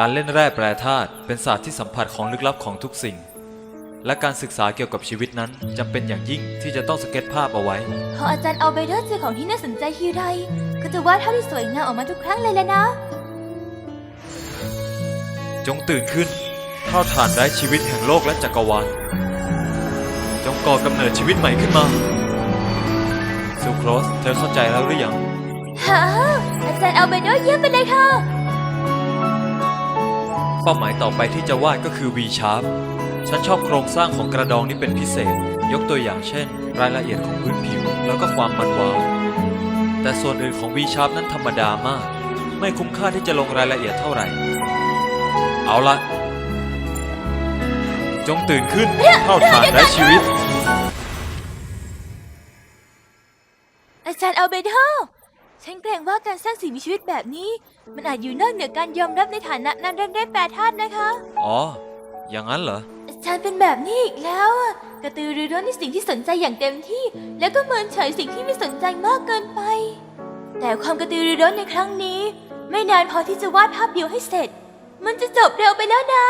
การเล่นแร่แปรธาตุเป็นศาสตร์ที่สัมผัสของลึกลับของทุกสิ่ง และการศึกษาเกี่ยวกับชีวิตนั้นจำเป็นอย่างยิ่งที่จะต้องสเก็ตภาพเอาไว้ พออาจารย์เอาเบเดอร์เจอของที่น่าสนใจทีไรก็จะวาดเท่าที่สวยงามออกมาทุกครั้งเลยแหละนะ จงตื่นขึ้นเท่าฐานไร้ชีวิตแห่งโลกและจักรวาล จงก่อกำเนิดชีวิตใหม่ขึ้นมาซูโครสเธอเข้าใจแล้วหรือยัง ฮะอาจารย์เอาเบเดอร์เยี่ยมไปเลยค่ะ เป้าหมายต่อไปที่จะวาดก็คือ V Sharp ฉันชอบโครงสร้างของกระดองนี้เป็นพิเศษ ยกตัวอย่างเช่น รายละเอียดของพื้นผิวแล้วก็ความมันวาว แต่ส่วนอื่นของ V Sharp นั้นธรรมดามาก ไม่คุ้มค่าที่จะลงรายละเอียดเท่าไหร่ เอาละจงตื่นขึ้นเท่าฐานและชีวิต อาจารย์เอาเบเดอร์ ฉันเกรงว่าการสร้างสิ่งมีชีวิตแบบนี้ มันอาจอยู่นอกเหนือการยอมรับในฐานะนักเล่นเล่นแปรธาตุนะคะ อ๋อ อย่างนั้นเหรออาจารย์เป็นแบบนี้อีกแล้วอะกระตือรือร้นในสิ่งที่สนใจอย่างเต็มที่ แล้วก็เมินเฉยสิ่งที่ไม่สนใจมากเกินไป แต่ความกระตือรือร้นในครั้งนี้ ไม่นานพอที่จะวาดภาพเดียวให้เสร็จ มันจะจบเร็วไปแล้วนะ